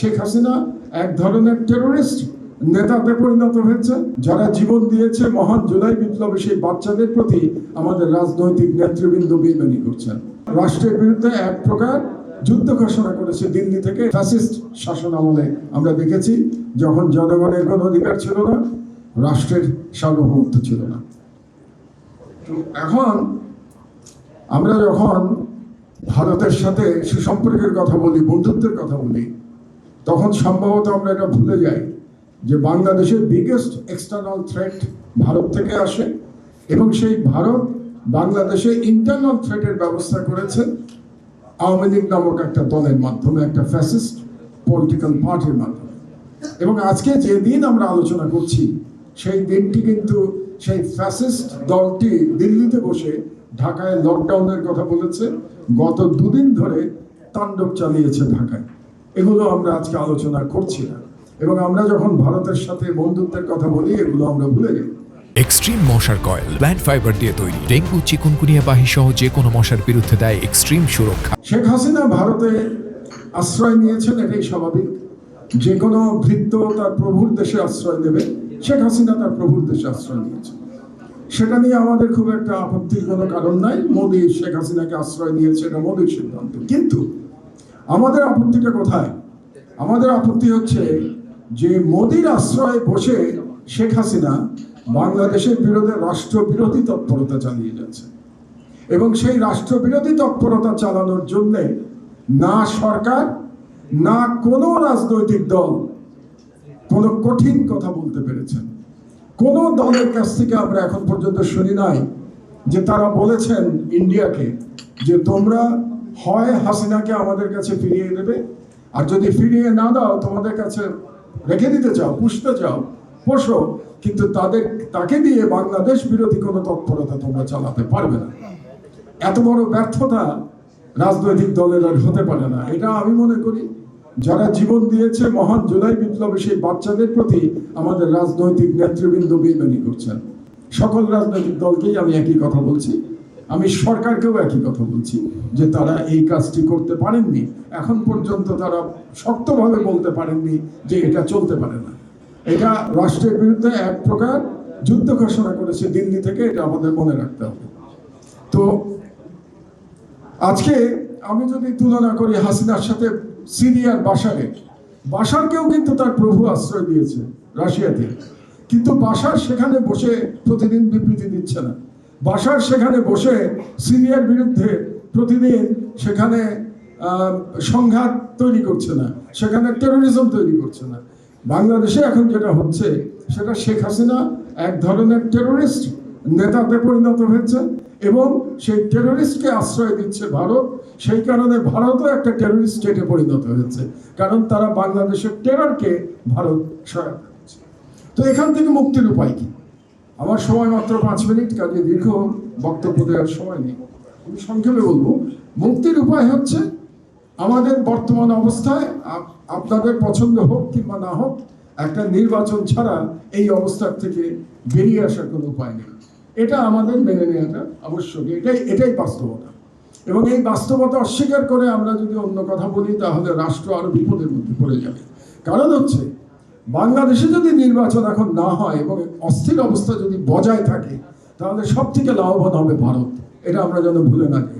শেখ হাসিনা এক ধরনের টেরোরিস্ট নেতাতে পরিণত হয়েছে। যারা জীবন দিয়েছে মহান জুলাই বিপ্লবে, সেই বাচ্চাদের প্রতি আমাদের রাজনৈতিক নেতৃবৃন্দ বেইমানি করছেন। রাষ্ট্রের বিরুদ্ধে এক প্রকার যুদ্ধ ঘোষণা করেছে দিল্লি থেকে ফ্যাসিস্ট শাসন আমলে। আমরা দেখেছি, যখন জনগণের কোনো অধিকার ছিল না, রাষ্ট্রের সার্বভৌমত্ব ছিল না। এখন আমরা যখন ভারতের সাথে সুসম্পর্কের কথা বলি, বন্ধুত্বের কথা বলি তখন সম্ভবত আমরা এটা ভুলে যাই যে বাংলাদেশের বিগেস্ট এক্সটার্নাল থ্রেট ভারত থেকে আসে এবং সেই ভারত বাংলাদেশে ইন্টারনাল থ্রেটের ব্যবস্থা করেছে। আওয়ামী লীগ নামক একটা দলের মাধ্যমে, একটা ফ্যাসিস্ট পলিটিক্যাল পার্টির মাধ্যমে। এবং আজকে যে দিন আমরা আলোচনা করছি, সেই দিনটি কিন্তু সেই ফ্যাসিস্ট দলটি দিল্লিতে বসে ঢাকায় লকডাউনের কথা বলেছে। গত দুদিন ধরে তাণ্ডব চালিয়েছে ঢাকায়। এগুলো আমরা আজকে আলোচনা করছি না। এবং আমরা যখন ভারতের সাথে বন্ধুত্বের কথা বলি এগুলো আমরা ভুলে যাই এক্সট্রিম মশার কয়েল প্ল্যান্ট ফাইবার দিয়ে তৈরি ডেঙ্গু চিকুনকুনিয়া বাহি সহ যে কোনো মশার বিরুদ্ধে দেয় এক্সট্রিম সুরক্ষা। শেখ হাসিনা ভারতে আশ্রয় নিয়েছেন এটাই স্বাভাবিক। যে কোনো ভৃত্য তার প্রভুর দেশে আশ্রয় দেবে শেখ হাসিনা তার প্রভুর দেশে আশ্রয় নিয়েছে সেটা নিয়ে আমাদের খুব একটা আপত্তির কোনো কারণ নাই। মোদী শেখ হাসিনাকে আশ্রয় নিয়েছে এটা মোদীর সিদ্ধান্ত। কিন্তু আমাদের আপত্তিটা কোথায়? আমাদের আপত্তি হচ্ছে যে মোদীর আশ্রয়ে বসে শেখ হাসিনা বাংলাদেশের বিরোধে রাষ্ট্রবিরোধী তৎপরতা চালিয়ে যাচ্ছে। এবং সেই রাষ্ট্রবিরোধী তৎপরতা চালানোর জন্য না সরকার, না কোনো রাজনৈতিক দল কোনো কঠিন কথা বলতে পেরেছেন। কোন দলের কাছ থেকে আমরা এখন পর্যন্ত শুনি নাই যে তারা বলেছেন ইন্ডিয়াকে যে তোমরা হয় হাসিনাকে আমাদের কাছে ফিরিয়ে দেবে। আর যদি ফিরিয়ে না দাও, তোমাদের কাছে রেখে দিতে চাও, পুষতে চাও, পোষো, কিন্তু তাদের, তাকে দিয়ে বাংলাদেশ বিরোধী কোনো তৎপরতা তোমরা চালাতে পারবে না। এত বড় ব্যর্থতা রাজনৈতিক দলের আর হতে পারে না। এটা আমি মনে করি, যারা জীবন দিয়েছে মহান জুলাই বিপ্লবে, সেই বাচ্চাদের প্রতি আমাদের রাজনৈতিক নেতৃবৃন্দ বেইমানি করছেন। সকল রাজনৈতিক দলকেই আমি একই কথা বলছি। আমি সরকারকেও একই কথা বলছি, যে তারা এই কাজটি করতে পারেননি। এখন পর্যন্ত তারা শক্তভাবে বলতে পারেননি যে এটা চলতে পারে না। এটা রাষ্ট্রের বিরুদ্ধে এক প্রকার যুদ্ধ ঘোষণা করেছে দিল্লি থেকে, এটা আমাদের মনে রাখতে হবে। তো আজকে আমি যদি তুলনা করি হাসিনার সাথে সিরিয়ার বাসারে, বাসারকেও কিন্তু তার প্রভু আশ্রয় দিয়েছে রাশিয়াতে। কিন্তু বাসার সেখানে বসে প্রতিদিন বিবৃতি দিচ্ছে না। বাসার সেখানে বসে সিরিয়ার বিরুদ্ধে প্রতিদিন সেখানে সংঘাত তৈরি করছে না, সেখানে টেরোরিজম তৈরি করছে না। বাংলাদেশে এখন যেটা হচ্ছে, সেটা শেখ হাসিনা এক ধরনের টেরোরিস্ট নেতাতে পরিণত হয়েছে এবং সেই টেরোরিস্টকে আশ্রয় দিচ্ছে ভারত। সেই কারণে ভারতও একটা টেরোরিস্ট স্টেটে পরিণত হয়েছে, কারণ তারা বাংলাদেশের টেররকে ভারত সহায়তা করছে। তো এখান থেকে মুক্তির উপায় কি? আমার সময় মাত্র পাঁচ মিনিট, কাজে দীর্ঘ বক্তব্য দেওয়ার সময় নেই। আমি সংক্ষেপে বলব, মুক্তির উপায় হচ্ছে আমাদের বর্তমান অবস্থায়, আপ- আপনাদের পছন্দ হোক কিংবা না হোক, একটা নির্বাচন ছাড়া এই অবস্থার থেকে বেরিয়ে আসার কোনো উপায় নেই। এটা আমাদের মেনে নেওয়াটা আবশ্যক, এটাই এটাই বাস্তবতা। এবং এই বাস্তবতা অস্বীকার করে আমরা যদি অন্য কথা বলি, তাহলে রাষ্ট্র আরও বিপদের মধ্যে পড়ে যাবে। কারণ হচ্ছে বাংলাদেশে যদি নির্বাচন এখন না হয় এবং অস্থির অবস্থা যদি বজায় থাকে, তাহলে সব থেকে লাভবান হবে ভারত। এটা আমরা যেন ভুলে না যাই।